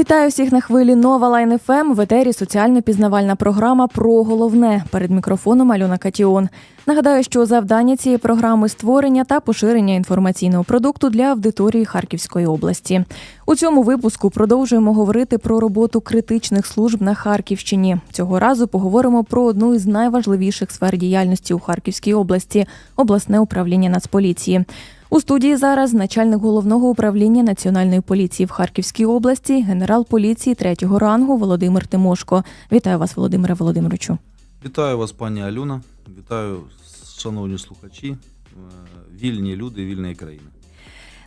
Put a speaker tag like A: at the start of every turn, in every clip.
A: Вітаю всіх на хвилі Нова Лайн ФМ. В етері соціально-пізнавальна програма про головне перед мікрофоном Альона Катіон. Нагадаю, що завдання цієї програми створення та поширення інформаційного продукту для аудиторії Харківської області. У цьому випуску продовжуємо говорити про роботу критичних служб на Харківщині. Цього разу поговоримо про одну із найважливіших сфер діяльності у Харківській області обласне управління Нацполіції. У студії зараз начальник головного управління Національної поліції в Харківській області, генерал поліції третього рангу Володимир Тимошко. Вітаю вас, Володимире Володимировичу.
B: Вітаю вас, пані Алюна. Вітаю, шановні слухачі, е, вільні люди вільної країни.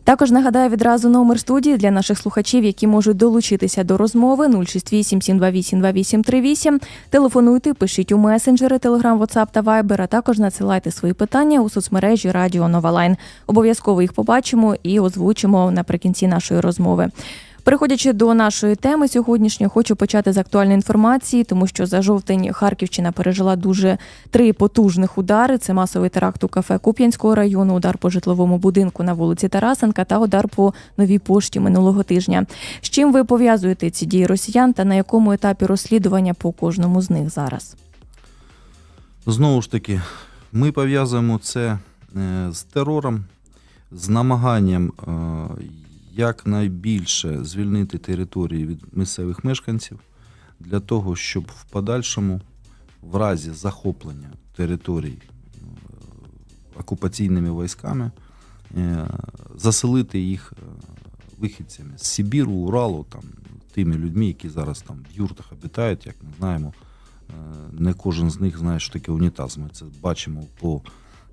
A: Також нагадаю відразу номер студії для наших слухачів, які можуть долучитися до розмови 068 728 2838. Телефонуйте, пишіть у месенджери Telegram, WhatsApp та Viber, а також надсилайте свої питання у соцмережі Радіо Новалайн. Обов'язково їх побачимо і озвучимо наприкінці нашої розмови. Переходячи до нашої теми сьогоднішньої, хочу почати з актуальної інформації, тому що за жовтень Харківщина пережила дуже три потужних удари: це масовий теракт у кафе Куп'янського району, удар по житловому будинку на вулиці Тарасенка та удар по новій пошті минулого тижня. З чим ви пов'язуєте ці дії росіян та на якому етапі розслідування по кожному з них зараз?
B: Знову ж таки, ми пов'язуємо це е, з терором, з намаганням е, якнайбільше звільнити території від місцевих мешканців для того, щоб в подальшому, в разі захоплення територій е, окупаційними військами, е, заселити їх е, вихідцями з Сибіру, Уралу, там, тими людьми, які зараз там в юртах обітають, як ми знаємо. Не кожен з них знає, що таке унітаз. Ми це бачимо по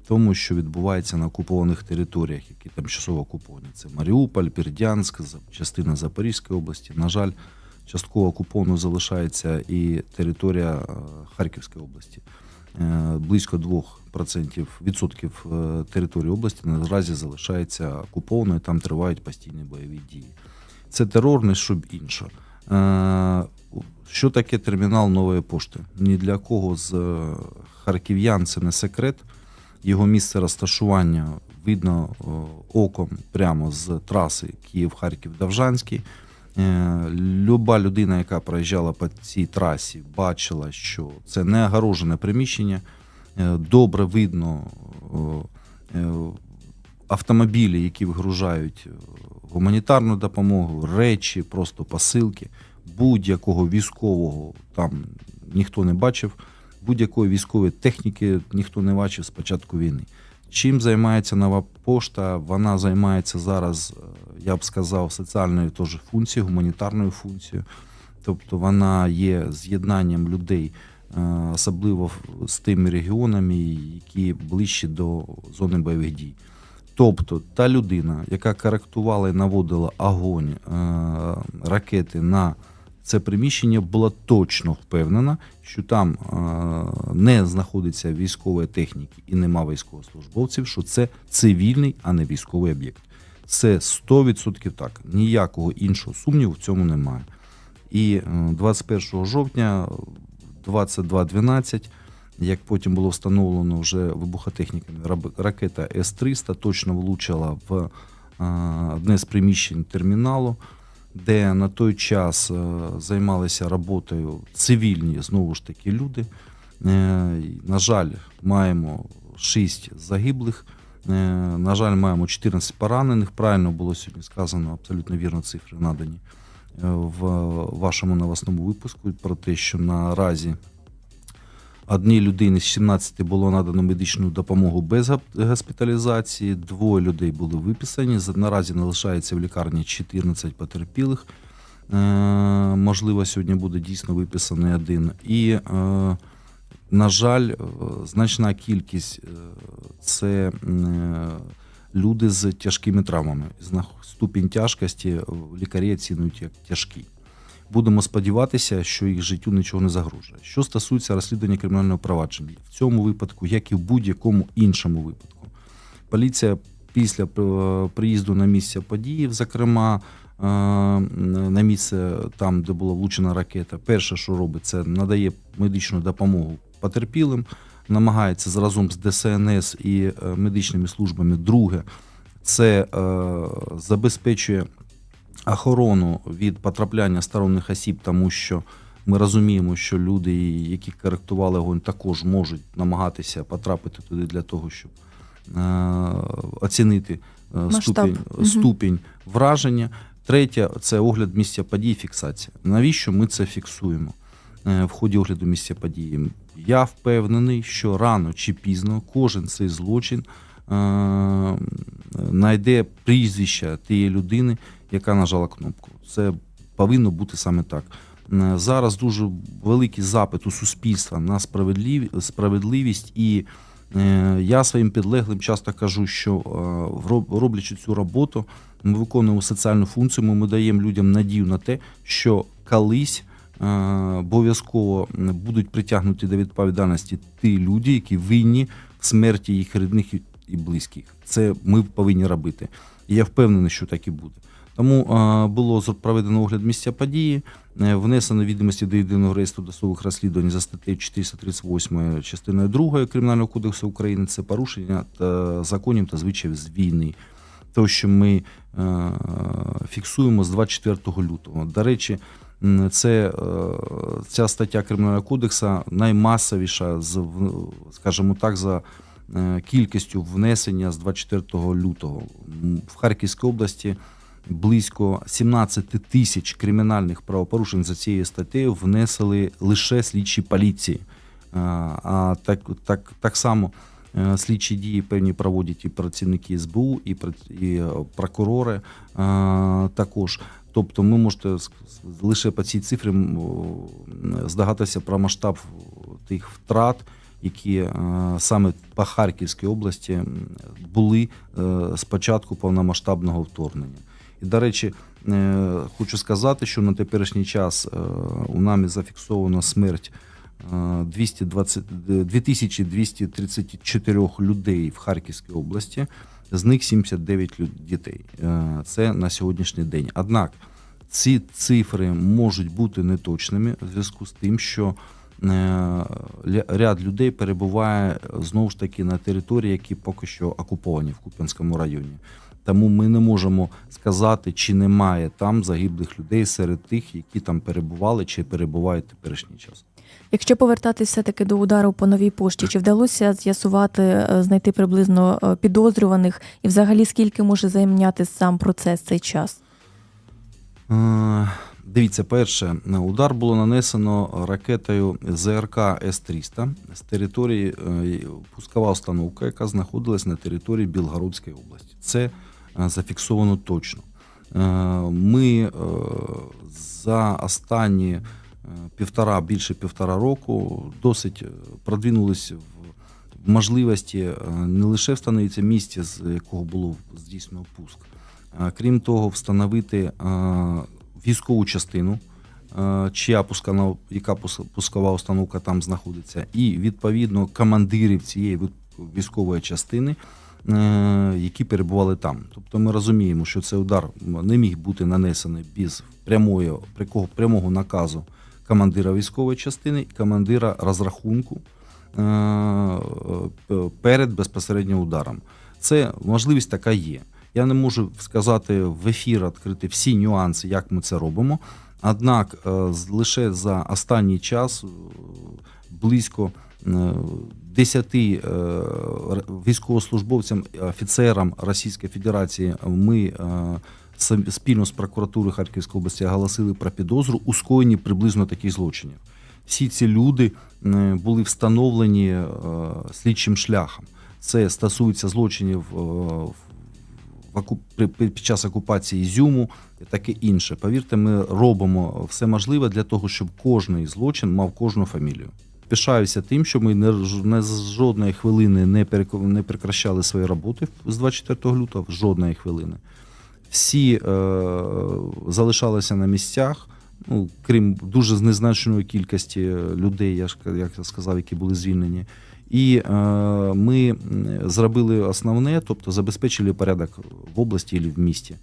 B: тому, що відбувається на окупованих територіях, які тимчасово окуповані. Це Маріуполь, Бердянськ, частина Запорізької області. На жаль, частково окупованою залишається і територія е, Харківської області. Е, Близько 2% відсотків е, території області наразі залишається окупованою, там тривають постійні бойові дії. Це терор, не щоб інше. Що таке термінал нової пошти? Ні для кого з харків'ян це не секрет. Його місце розташування видно е, оком прямо з траси Київ-Харків-Давжанський. Е, Люба людина, яка проїжджала по цій трасі, бачила, що це не огорожене приміщення. Е, Добре видно автомобілі, які вигружають гуманітарну допомогу, речі, просто посилки. Будь-якого військового там ніхто не бачив, будь-якої військової техніки ніхто не бачив з початку війни. Чим займається нова пошта? Вона займається зараз, е, я б сказав, соціальною теж функцією, гуманітарною функцією. Тобто вона є з'єднанням людей, е, особливо з тими регіонами, які ближчі до зони бойових дій. Тобто та людина, яка коректувала і наводила огонь е, ракети на це приміщення, була точно впевнена, що там е, не знаходиться військової техніки і нема військовослужбовців, що це цивільний, а не військовий об'єкт. Це 100% так. Ніякого іншого сумніву в цьому немає. І е, 21 жовтня 22.12, як потім було встановлено вже вибухотехніками, ракета С-300 точно влучила в е, одне з приміщень терміналу, де на той час е, займалися роботою цивільні знову ж таки люди. Е, На жаль, маємо 6 загиблих. Е, На жаль, маємо 14 поранених. Правильно було сьогодні сказано, абсолютно вірно цифри надані в вашому новосному випуску про те, що наразі одній людині з 17 було надано медичну допомогу без госпіталізації, двоє людей були виписані. Наразі не лишається в лікарні 14 потерпілих. Е, Можливо, сьогодні буде дійсно виписаний один. І, е, на жаль, е, значна кількість це люди з тяжкими травмами. Ступінь тяжкості лікарі оцінюють як тяжкий. Будемо сподіватися, що їх життю нічого не загрожує. Що стосується розслідування кримінального провадження, в цьому випадку, як і в будь-якому іншому випадку, поліція після е, приїзду на місце події, зокрема е, на місце там, де була влучена ракета, перше, що робить, це надає медичну допомогу потерпілим, намагається разом з ДСНС і е, медичними службами. Друге, це забезпечує охорону від потрапляння сторонніх осіб, тому що ми розуміємо, що люди, які коректували огонь, також можуть намагатися потрапити туди для того, щоб е, оцінити е,
A: Масштаб.
B: ступінь, ступінь враження. Третє це огляд місця події, фіксація. Навіщо ми це фіксуємо е, в ході огляду місця події? Я впевнений, що рано чи пізно кожен цей злочин знайде прізвище тієї людини, яка нажала кнопку. Це повинно бути саме так. Е, Зараз дуже великий запит у суспільства на справедливість, і е, я своїм підлеглим часто кажу, що е, роблячи цю роботу, ми виконуємо соціальну функцію, ми даємо людям надію на те, що колись обов'язково будуть притягнуті до відповідальності ті люди, які винні в смерті їх рідних і близьких. Це ми повинні робити. І я впевнений, що так і буде. Тому е, було проведено огляд місця події, е, внесено відомості до єдиного реєстру досудових розслідувань за статтею 438 частиною 2 Кримінального кодексу України. Це порушення та законів та звичаїв з війни. То, що ми е, фіксуємо з 24 лютого. До речі, це е, ця стаття Кримінального кодексу наймасовіша з скажімо так, за е, кількістю внесення з 24 лютого. В Харківській області близько 17 тисяч кримінальних правопорушень за цією статтею внесли лише слідчі поліції. А, А так, так, так само е, слідчі дії певні проводять і працівники СБУ, і, і е, прокурори е, також. Тобто, ви можете лише по цій цифрі здогадатися про масштаб тих втрат, які е, саме по Харківській області були е, з початку повномасштабного вторгнення. І, до речі, е, хочу сказати, що на теперішній час е, у нами зафіксовано смерть е, 220, 2234 людей в Харківській області, з них 79 дітей. Е, Це на сьогоднішній день. Однак ці цифри можуть бути неточними в зв'язку з тим, що е, ряд людей перебуває е, знову ж таки на території, які поки що окуповані в Куп'янському районі. Тому ми не можемо сказати, чи немає там загиблих людей серед тих, які там перебували чи перебувають теперішній час.
A: Якщо повертатись все-таки до удару по новій пошті, чи вдалося з'ясувати, е, знайти приблизно е, підозрюваних, і взагалі скільки може зайняти сам процес цей час?
B: Е, Дивіться, перше, удар було нанесено ракетою ЗРК С-300 з території пускова установка, яка знаходилась на території Білгородської області. Це зафіксовано точно. Е, Ми е, за останні півтора, більше півтора року досить продвинулися в можливості не лише встановити місце, з якого було здійснено пуск, крім того, встановити е, військову частину, е, чия пускана, яка пус- пускова установка там знаходиться, і відповідно командирів цієї військової частини, які перебували там. Тобто ми розуміємо, що цей удар не міг бути нанесений без прямої, прямого наказу командира військової частини і командира розрахунку е, е, перед безпосередньо ударом. Це можливість така є. Я не можу сказати в ефір відкрити всі нюанси, як ми це робимо. Однак е, лише за останній час е, близько е, 10 е, військовослужбовцям, офіцерам Російської Федерації ми е, сам- спільно з прокуратурою Харківської області оголосили про підозру у скоєнні приблизно таких злочинів. Всі ці люди е, були встановлені е, слідчим шляхом. Це стосується злочинів е, в під час окупації Ізюму таке інше. Повірте, ми робимо все можливе для того, щоб кожний злочин мав кожну фамілію. Пишаюся тим, що ми не, не з жодної хвилини не, перек- не прекращали свої роботи з 24 лютого, жодної хвилини. Всі е, залишалися на місцях, ну, крім дуже незначної кількості людей, я ж як я сказав, які були звільнені. І е, ми зробили основне, тобто забезпечили порядок в області і в місті.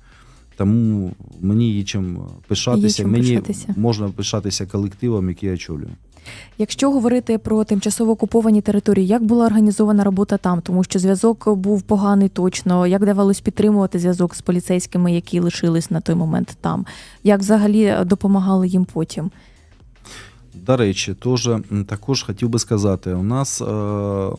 B: Тому мені є чим пишатися.
A: чим
B: мені
A: пишатися.
B: можна пишатися колективом, який я очолюю.
A: Якщо говорити про тимчасово окуповані території, як була організована робота там, тому що зв'язок був поганий точно, як давалось підтримувати зв'язок з поліцейськими, які лишились на той момент там, як взагалі допомагали їм потім?
B: До речі, теж, м, також хотів би сказати, у нас е,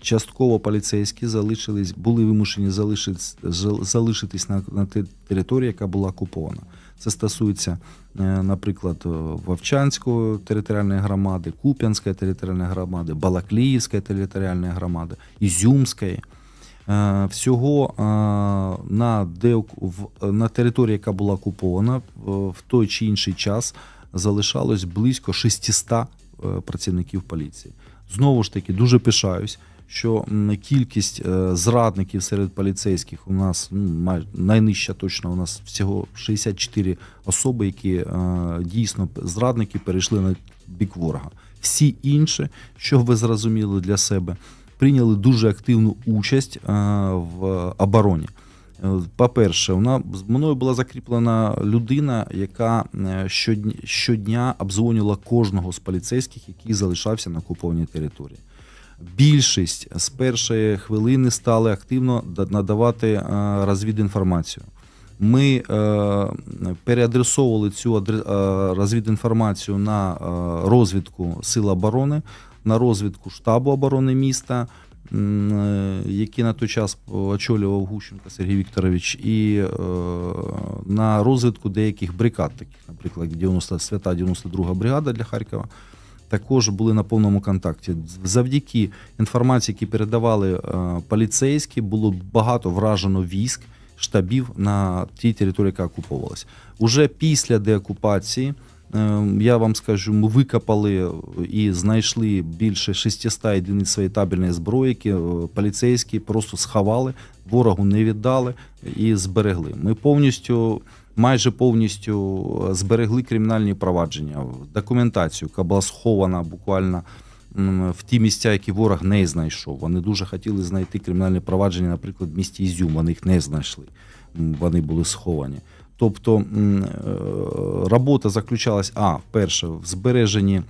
B: частково поліцейські залишились, були вимушені залишитись, залишитись на, на те- території, яка була окупована. Це стосується, наприклад, е, Вовчанської територіальної громади, Куп'янської територіальної громади, Балакліївської територіальної громади, Ізюмської. Е, Всього е, на, деок- на території, яка була окупована, в той чи інший час залишалось близько 600 е, працівників поліції. Знову ж таки, дуже пишаюсь, що кількість е, зрадників серед поліцейських у нас ну, найнижча точно у нас всього 64 особи, які е, дійсно зрадники перейшли на бік ворога. Всі інші, що ви зрозуміли для себе, прийняли дуже активну участь е, в обороні. По-перше, вона мною була закріплена людина, яка щодня, обдзвонювала кожного з поліцейських, який залишався на окупованій території. Більшість з першої хвилини стали активно надавати е, розвідінформацію. Ми е, переадресовували цю е, розвідінформацію на розвідку Сил оборони, на розвідку штабу оборони міста, е, на той час очолював Гущенко Сергій Вікторович, і е, на розвідку деяких бригад, таких, наприклад, 90, свята 92 бригада для Харкова. Також були на повному контакті. Завдяки інформації, які передавали е, поліцейські, було багато вражено військ, штабів на тій території, яка окуповувалася. Уже після деокупації, е, я вам скажу, ми викопали і знайшли більше 600 одиниць своєї табельної зброї, які е, поліцейські просто сховали, ворогу не віддали і зберегли. Ми повністю. Майже повністю е, зберегли кримінальні провадження, документацію, яка була схована буквально в ті місця, які ворог не знайшов. Вони дуже хотіли знайти кримінальні провадження, наприклад, в місті Ізюм. Вони їх не знайшли. Вони були сховані. Тобто е, робота заключалась, а, перше, в збереженні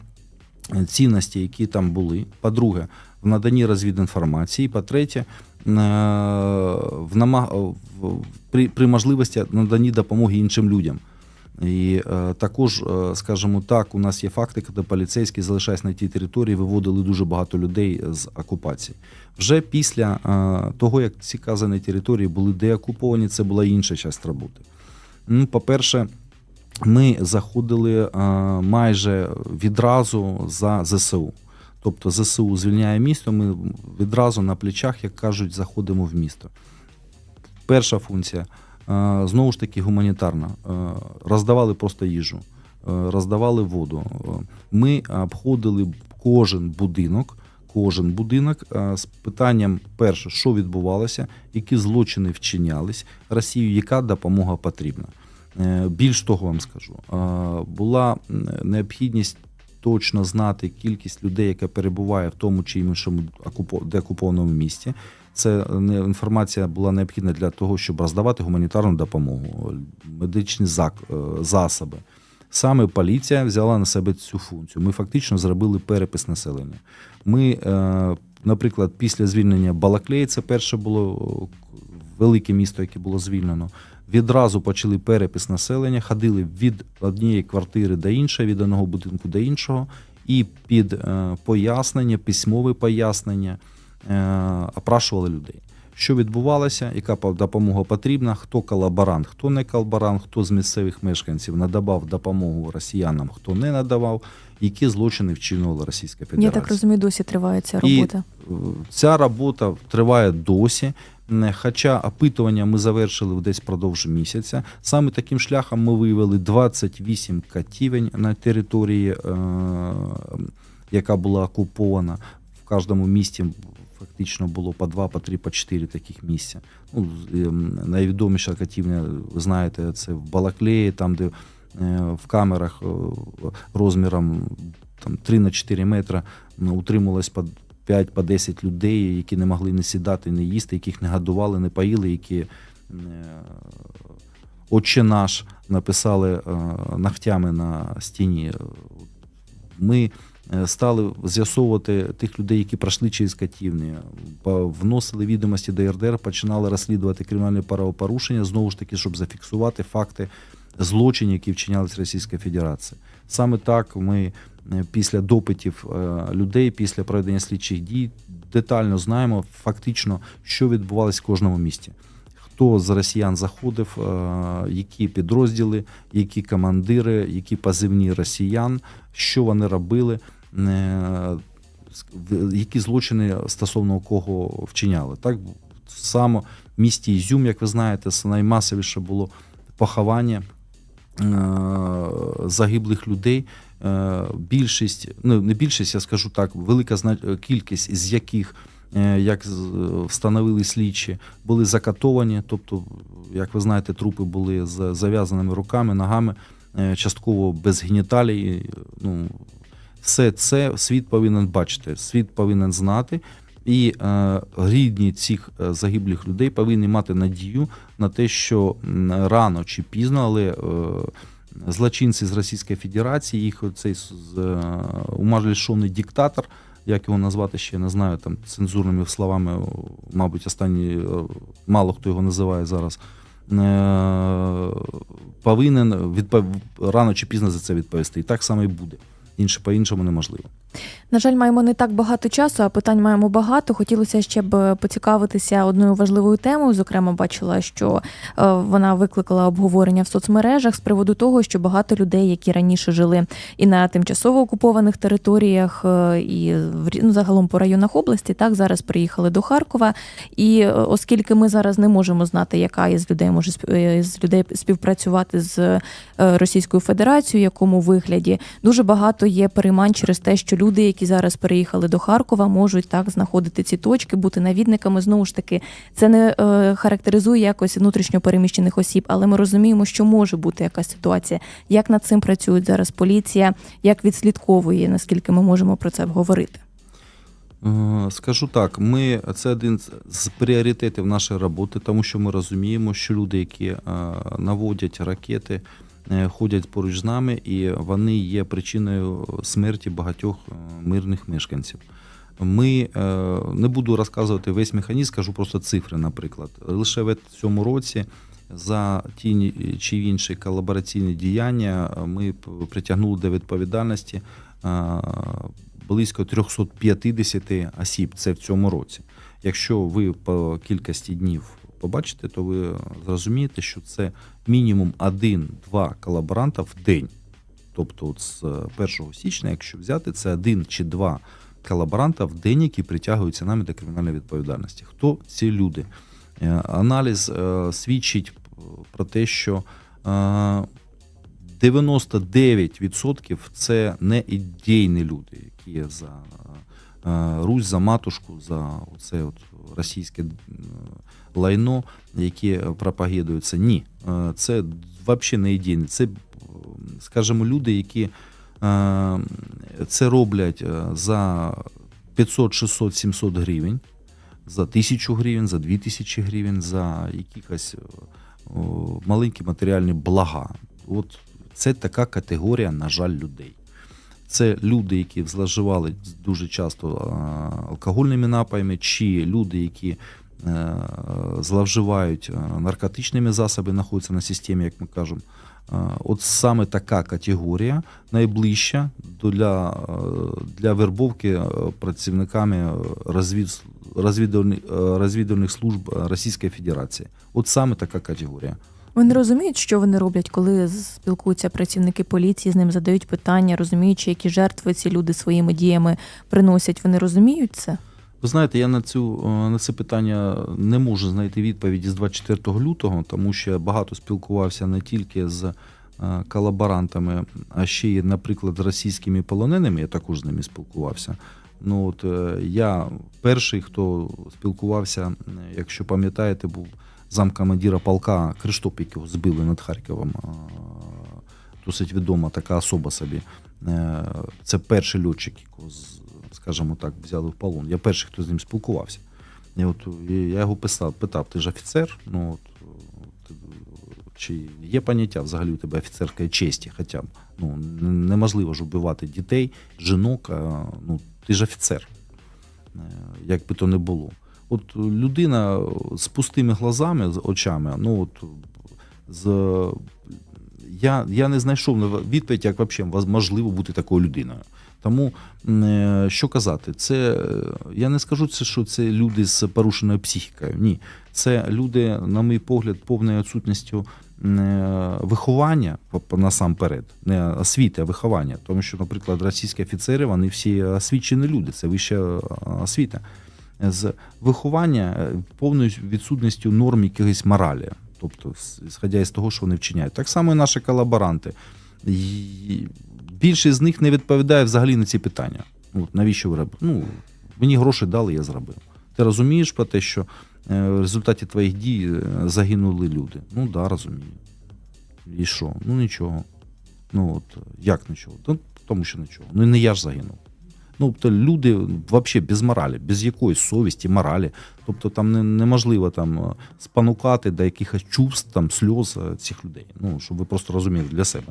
B: е, цінності, які там були. По-друге, в наданні розвідінформації. По-третє, в нама- в- при, при можливості наданні допомоги іншим людям. І е, також, е, скажімо так, у нас є факти, коли поліцейські, залишаясь на тій території, виводили дуже багато людей з окупації. Вже після е, того, як ці казані території були деокуповані, це була інша частина роботи. Ну, по-перше, ми заходили е, майже відразу за ЗСУ. Тобто ЗСУ звільняє місто, ми відразу на плечах, як кажуть, заходимо в місто. Перша функція е, знову ж таки гуманітарна. Е, Роздавали просто їжу, е, роздавали воду. Ми обходили кожен будинок. Кожен будинок з питанням: перше, що відбувалося, які злочини вчинялись Росією, яка допомога потрібна. Більш того, вам скажу, була необхідність точно знати кількість людей, яка перебуває в тому чи іншому деокупованому місті. Це не інформація була необхідна для того, щоб роздавати гуманітарну допомогу, медичні е, засоби. Саме поліція взяла на себе цю функцію. Ми фактично зробили перепис населення. Ми, е, наприклад, після звільнення Балаклеї, це перше було е, велике місто, яке було звільнено. Відразу почали перепис населення, ходили від однієї квартири до іншої, від одного будинку до іншого, і під е, пояснення, письмове пояснення е, опрашували людей. Що відбувалося, яка допомога потрібна, хто колаборант, хто не колаборант, хто з місцевих мешканців надавав допомогу росіянам, хто не надавав, які злочини вчинювала Російська Федерація.
A: Я так розумію, досі триває ця
B: І-
A: робота.
B: Ця робота триває досі. Не, Хоча опитування ми завершили десь впродовж місяця. Саме таким шляхом ми виявили 28 катівень на території, е, яка була окупована. В кожному місті фактично було по два, по три, по чотири таких місця. Ну, ем, найвідоміша катівня, ви знаєте, це в Балаклеї, там, де е, в камерах е, розміром там, 3 на 4 метри утримувалось по 5 по 10 людей, які не могли не сідати, не їсти, яких не годували, не поїли, які е, Отче наш написали е, ногтями на стіні Ми е, стали з'ясовувати тих людей, які пройшли через катівні, вносили відомості до РДР, починали розслідувати кримінальне правопорушення, знову ж таки, щоб зафіксувати факти злочинів, які вчинялись Російською Федерацією. Саме так ми після допитів е, людей, після проведення слідчих дій детально знаємо фактично, що відбувалось в кожному місті. Хто з росіян заходив, е, які підрозділи, які командири, які позивні росіян, що вони робили, е, які злочини стосовно кого вчиняли. Так само в місті Ізюм, як ви знаєте, наймасовіше було поховання е, загиблих людей. Е, Більшість, ну не більшість, я скажу так, велика кількість з яких, е, як встановили слідчі, були закатовані. Тобто, як ви знаєте, трупи були з зав'язаними руками, ногами, е, частково без геніталій. Ну, все це світ повинен бачити, світ повинен знати. І е, рідні цих е, загиблих людей повинні мати надію на те, що рано чи пізно, але е, злочинці з Російської Федерації, їх цей умажлішовний диктатор, як його назвати ще не знаю, там цензурними словами, мабуть, останні е, мало хто його називає зараз. е, Повинен відпов... рано чи пізно за це відповісти. І так само і буде. Інше по-іншому неможливо.
A: На жаль, маємо не так багато часу, а питань маємо багато. Хотілося ще б е, поцікавитися одною важливою темою. Зокрема, бачила, що е, вона викликала обговорення в соцмережах з приводу того, що багато людей, які раніше жили і на тимчасово окупованих територіях, е, і ну, загалом по районах області, так зараз приїхали до Харкова. І оскільки ми зараз не можемо знати, яка із людей може з людей співпрацювати з Російською Федерацією, в якому вигляді дуже багато є переймань через те, що люди, які зараз переїхали до Харкова, можуть так знаходити ці точки, бути навідниками. Знову ж таки, це не е, характеризує якось внутрішньо переміщених осіб, але ми розуміємо, що може бути якась ситуація. Як над цим працює зараз поліція, як відслідковує, наскільки ми можемо про це говорити?
B: Е, Скажу так, ми це один з- пріоритетів нашої роботи, тому що ми розуміємо, що люди, які е, наводять ракети, ходять поруч з нами, і вони є причиною смерті багатьох е, мирних мешканців. Ми е, не буду розказувати весь механізм, скажу просто цифри, наприклад. Лише в цьому році за ті чи інші колабораційні діяння е, ми притягнули до відповідальності е, близько 350 осіб. Це в цьому році. Якщо ви по кількості днів побачите, то ви зрозумієте, що це мінімум один-два колаборанта в день. Тобто, от з 1 січня, якщо взяти, це один чи два колаборанта в день, які притягуються нами до кримінальної відповідальності. Хто ці люди? Е, Аналіз е, свідчить про те, що е, 99% це не ідейні люди, які за е, Русь, за матушку, за оце от російське е, лайно, яке пропагандується. Ні, Е, це взагалі не ідейні. Це, е, скажімо, люди, які е, це роблять е, за 500, 600, 700 гривень, за 1000 гривень, за 2000 гривень, за е, о, маленькі матеріальні блага. От це така категорія, на жаль, людей. Це люди, які зловживали дуже часто алкогольними напаями, чи люди, які е, зловживають е, наркотичними засобами, знаходяться на системі, як ми кажемо. От саме така категорія найближча для, е, для вербовки працівниками розвід, розвідувальних, служб Російської Федерації. От саме така категорія.
A: Вони розуміють, що вони роблять, коли спілкуються працівники поліції, з ним задають питання, розуміючи, які жертви ці люди своїми діями приносять. Вони розуміють це?
B: Ви знаєте, я на цю е, на це питання не можу знайти відповіді з 24 лютого, тому що багато спілкувався не тільки з е, колаборантами, а ще й, наприклад, з російськими полоненими. Я також з ними спілкувався. Ну от е, я перший, хто спілкувався, якщо пам'ятаєте, був замкомандира полка Криштоп, якого збили над Харковом. Досить відома така особа собі. Е, Це перший льотчик, якого скажімо так, взяли в полон. Я перший, хто з ним спілкувався. І от я його писав, питав, ти ж офіцер? Ну, от, Чи є поняття взагалі у тебе офіцерської честі? Хоча б ну, неможливо ж вбивати дітей, жінок, ну, ти ж офіцер, Е, як би то не було. От людина з пустими глазами, з очами, ну от з. Я, я не знайшов відповідь, як взагалі можливо бути такою людиною. Тому е, що казати, це е, я не скажу це, що це люди з порушеною психікою. Ні, це люди, на мій погляд, повною відсутністю е, виховання насамперед, не освіти, а виховання. Тому що, наприклад, російські офіцери вони всі освічені люди, це вища освіта. З виховання е, повною відсутністю норм якоїсь моралі, тобто, сходя із того, що вони вчиняють. Так само і наші колаборанти. Більшість з них не відповідає взагалі на ці питання. От навіщо ви робите? Ну, мені гроші дали, я зробив. Ти розумієш про те, що е, в результаті твоїх дій е, загинули люди? Ну так, да, розумію. І що? Ну нічого. Ну от як нічого? Ну, тому що нічого. Ну не я ж загинув. Ну, тобто люди взагалі без моралі, без якоїсь совісті, моралі. Тобто там не, неможливо там е, спонукати до якихось чувств, там, сльоз е, цих людей. Ну, щоб ви просто розуміли для себе.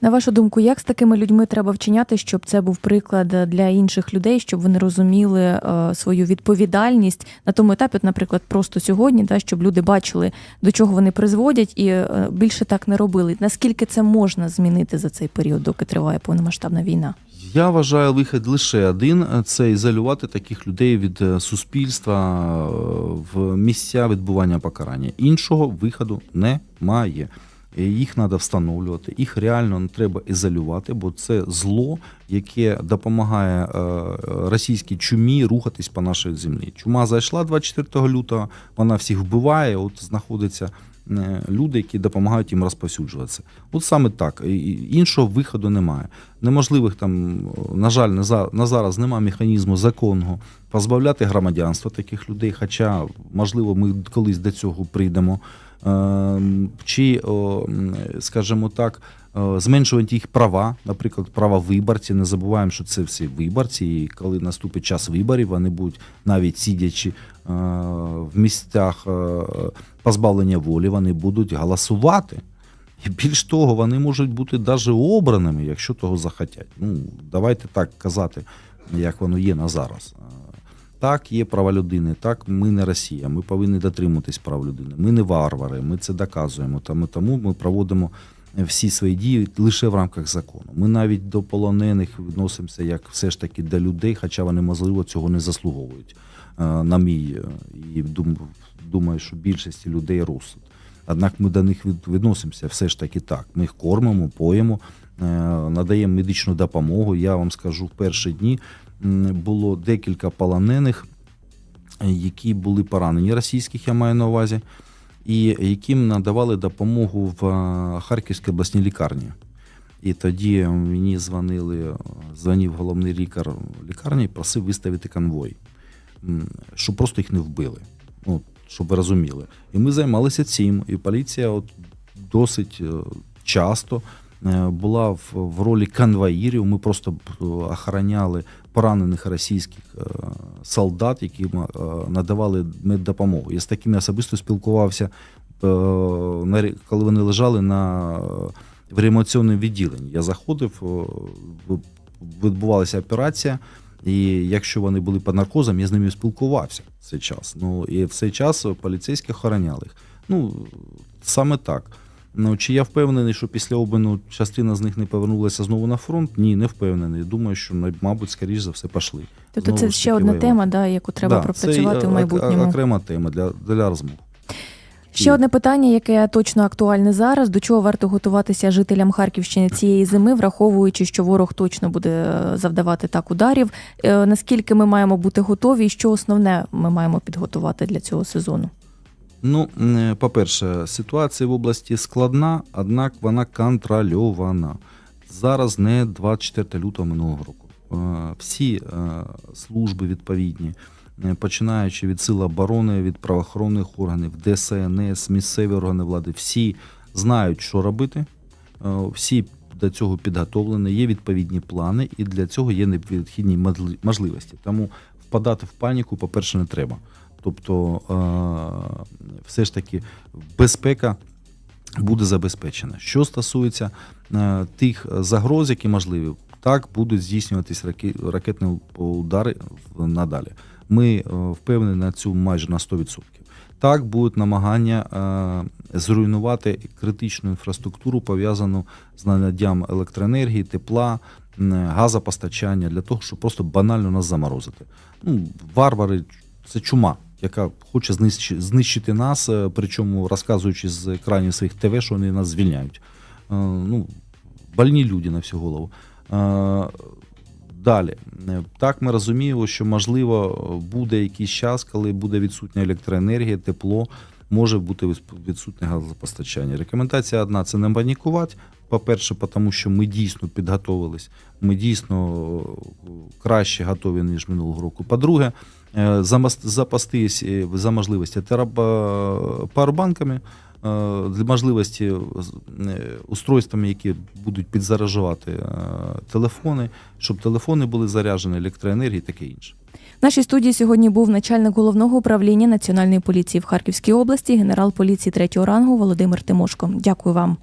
A: На вашу думку, як з такими людьми треба вчиняти, щоб це був приклад для інших людей, щоб вони розуміли е, свою відповідальність на тому етапі, от, наприклад, просто сьогодні, да, щоб люди бачили, до чого вони призводять, і е, більше так не робили. Наскільки це можна змінити за цей період, доки триває повномасштабна війна?
B: Я вважаю вихід лише один: це ізолювати таких людей від е, суспільства в місця відбування покарання. Іншого виходу немає. І Їх треба встановлювати, їх реально не треба ізолювати, бо це зло, яке допомагає е, російській чумі рухатись по нашій землі. Чума зайшла 24 лютого, вона всіх вбиває. От знаходяться е, люди, які допомагають їм розповсюджуватися. От саме так. Іншого виходу немає. Неможливих там, на жаль, на за- на зараз немає механізму законного позбавляти громадянства таких людей. Хоча, можливо, ми колись до цього прийдемо. Ем, Чи, скажімо так, е, зменшувати їх права, наприклад, права виборців. Не забуваємо, що це всі виборці, і коли наступить час виборів, вони будуть навіть сидячи е, в місцях е, позбавлення волі, вони будуть голосувати. І більш того, вони можуть бути навіть обраними, якщо того захотять. Ну, давайте так казати, як воно є на зараз. Е, Так, є права людини, так, ми не Росія, ми повинні дотримуватись прав людини. Ми не варвари, ми це доказуємо. Тому, тому ми проводимо всі свої дії лише в рамках закону. Ми навіть до полонених відносимося як все ж таки до людей, хоча вони, можливо, цього не заслуговують. е, На мій е, і думаю, що більшості людей розсуд. Однак ми до них відносимося все ж таки так. Ми їх кормимо, поїмо, е, надаємо медичну допомогу. Я вам скажу, в перші дні було декілька полонених, які були поранені російських, я маю на увазі, і яким надавали допомогу в е, Харківській обласній лікарні. І тоді мені дзвонили, е, дзвонив головний лікар лікарні і просив виставити конвой, щоб просто їх не вбили. Ну, щоб ви розуміли. І ми займалися цим. І поліція от досить е, часто була в, ролі конвоїрів. Ми просто охороняли поранених російських е, солдат, яким е, надавали меддопомогу. Я з такими особисто спілкувався, е, коли вони лежали на, в реанімаційному відділенні. Я заходив, відбувалася операція. І якщо вони були під наркозом, я з ними спілкувався цей час. Ну і в цей час поліцейські охороняли їх. Ну саме так. Ну чи я впевнений, що після обміну частина з них не повернулася знову на фронт? Ні, не впевнений. Думаю, що мабуть, скоріш за все пішли.
A: Тобто
B: Знову
A: це ще
B: таки
A: одна тема, да, яку треба
B: Да,
A: пропрацювати
B: це
A: в майбутньому.
B: окрема тема для, для розмов.
A: Ще одне питання, яке точно актуальне зараз. До чого варто готуватися жителям Харківщини цієї зими, враховуючи, що ворог точно буде е, завдавати так ударів. Е, Наскільки ми маємо бути готові, і що основне ми маємо підготувати для цього сезону?
B: Ну, по-перше, ситуація в області складна, однак вона контрольована. Зараз не 24 лютого минулого року. Е, Всі е, служби відповідні, е, починаючи від сил оборони, від правоохоронних органів, ДСНС, місцеві органи влади, всі знають, що робити. Е, Всі до цього підготовлені, є відповідні плани, і для цього є необхідні можливості. Тому впадати в паніку, по-перше, не треба. Тобто, е, все ж таки, безпека буде забезпечена. Що стосується е, тих загроз, які можливі, так будуть здійснюватись раки- ракетні удари надалі. Ми е, впевнені на цю майже на 100%. Так будуть намагання зруйнувати критичну інфраструктуру, пов'язану з надянням електроенергії, тепла, газопостачання для того, щоб просто банально нас заморозити. Ну, варвари це чума, яка хоче знищити, нас, е, причому розказуючи з екранів своїх ТВ, що вони нас звільняють. Е, Ну, больні люди на всю голову. Е, Далі, так ми розуміємо, що можливо буде якийсь час, коли буде відсутня електроенергія, тепло, може бути відсутнє газопостачання. Рекомендація одна це не панікувати. По-перше, тому що ми дійсно підготовились, ми дійсно краще готові, ніж минулого року. По-друге, запастись е, за можливості пауербанками, е, для можливості е, устройствами, які будуть підзаражувати е, телефони, щоб телефони були заряджені, електроенергії таке інше.
A: В нашій студії сьогодні був начальник головного управління Національної поліції в Харківській області, генерал поліції третього рангу Володимир Тимошко. Дякую вам.